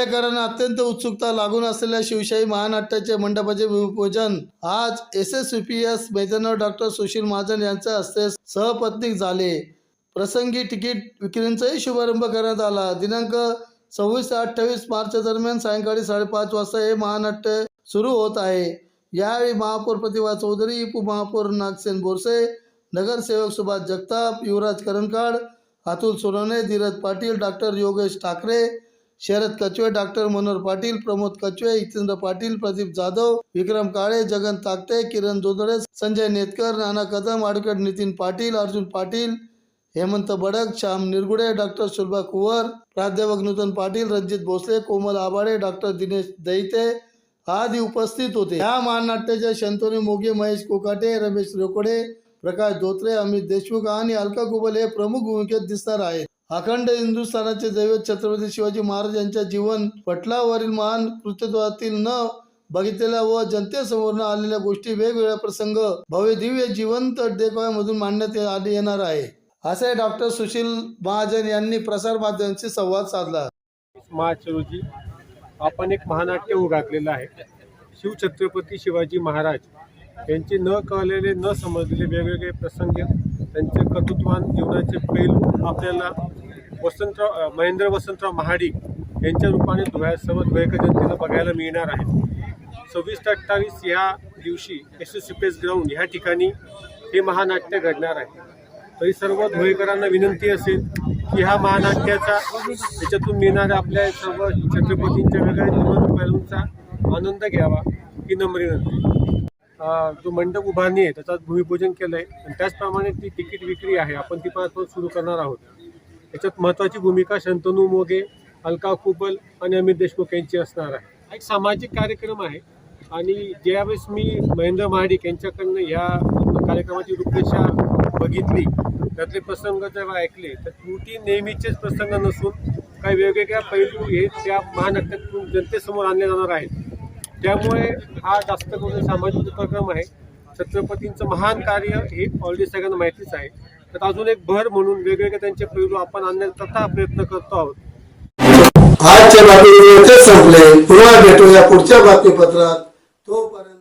अत्यंत उत्सुकता लागून असलेल्या शिवशाही महानाट्याचे मंडपाचे भूमिपूजन आज S S U P S मैदानावर डॉक्टर सुशील महाजन यांच्या हस्ते सहपत्नीक झाले. प्रसंगी तिकीट विक्रींचाही शुभारंभ करण्यात आला. दिनांक सव्वीस ते अठ्ठावीस मार्च दरम्यान सायंकाळी साडेपाच वाजता हे महानाट्य सुरू होत आहे. यावेळी महापौर प्रतिभा चौधरी उपमहापौर नागसेन बोरसे नगरसेवक Subhash Jagtap Yuvraj Karankad Atul Sonawane Dheeraj Patil doctor Yogesh Thackeray Sharad Kachwe doctor Manohar Patil Pramod Kachwe Hitendra Patil Pradeep Jadhav Vikram Kale Jagan Takte Kiran Jodade Sanjay Netkar Nana Kadam Adkad Nitin Patil Arjun Patil Hemant Badak Shyam Nirgude doctor Sulabha Kuwar प्राध्यापक Nutan Patil Ranjit Bhosale Komal Abade doctor Dinesh Daite आदी उपस्थित होते. या महानाट्याच्या शंतोनी मोगे महेश कोकाटे रमेश रोकडे प्रकाश धोत्रे अमित देशमुख आणि अलका कुबल हे प्रमुख भूमिकेत दिसणार आहेत. अखंड हिंदुस्थानाचे दैवत छत्रपती शिवाजी महाराज यांच्या जीवन पटलावरील महान कृतित्वातील न बघितलेल्या व जनतेसमोर न आलेल्या गोष्टी वेगवेगळ्या प्रसंग भव्य दिव्य जिवंत देखाव्यामधून मांडण्यात आली येणार आहे. असे डॉक्टर सुशील महाजन यांनी प्रसार माध्यमांशी संवाद साधला. मार्च रोजी आपण एक महानाट्य उघडलेलं आहे. शिवछत्रपती शिवाजी महाराज यांचे न कळलेले न समजलेले वेगवेगळे प्रसंग त्यांचे कर्तृत्वान जीवनाचे पैलू आपल्याला वसंतराव महेंद्र वसंतराव महाडिक यांच्या रूपाने धुळ्यासह धुळेकर जनतेला बघायला मिळणार आहे सव्वीस ते अठ्ठावीस ह्या दिवशी एस एस पी ग्राउंड ह्या ठिकाणी हे महानाट्य घडणार आहे. तरी सर्व धुळेकरांना विनंती असेल की ह्या महानाट्याचा त्याच्यातून मिळणाऱ्या आपल्या सर्व छत्रपतींच्या वेगळ्या जीवन पैलूंचा आनंद घ्यावा ही नम्र विनंती. जो मंडप उभारणी आहे त्याचं भूमिपूजन केलं आहे आणि त्याचप्रमाणे ती तिकीट विक्री आहे आपण ती पण सुरू करणार आहोत. याच्यात महत्त्वाची भूमिका शंतनू मोगे अलका कुबल आणि अमित देशमुख यांची असणार आहे. हा एक सामाजिक कार्यक्रम आहे. आणि ज्यावेळेस मी महेंद्र महाडिक यांच्याकडनं ह्या कार्यक्रमाची रूपरेषा बघितली त्यातले प्रसंग जेव्हा ऐकले तर त्रुटी नेहमीचेच प्रसंग नसून काही वेगवेगळ्या पैलू हे त्या महानाट्यातून जनतेसमोर आणले जाणार आहेत. त्यामुळे हा जास्त करून सामाजिक उपक्रम आहे छत्रपतींचं महान कार्य हे ऑलरेडी सगळ्यांना माहितीच आहे. तर अजून एक भर म्हणून वेगवेगळे त्यांचे पैलू आपण आणण्याचा प्रयत्न करतो आहोत. आजच्या बातमी संपले. पुन्हा भेटूया पुढच्या बातमीपत्रात. तोपर्यंत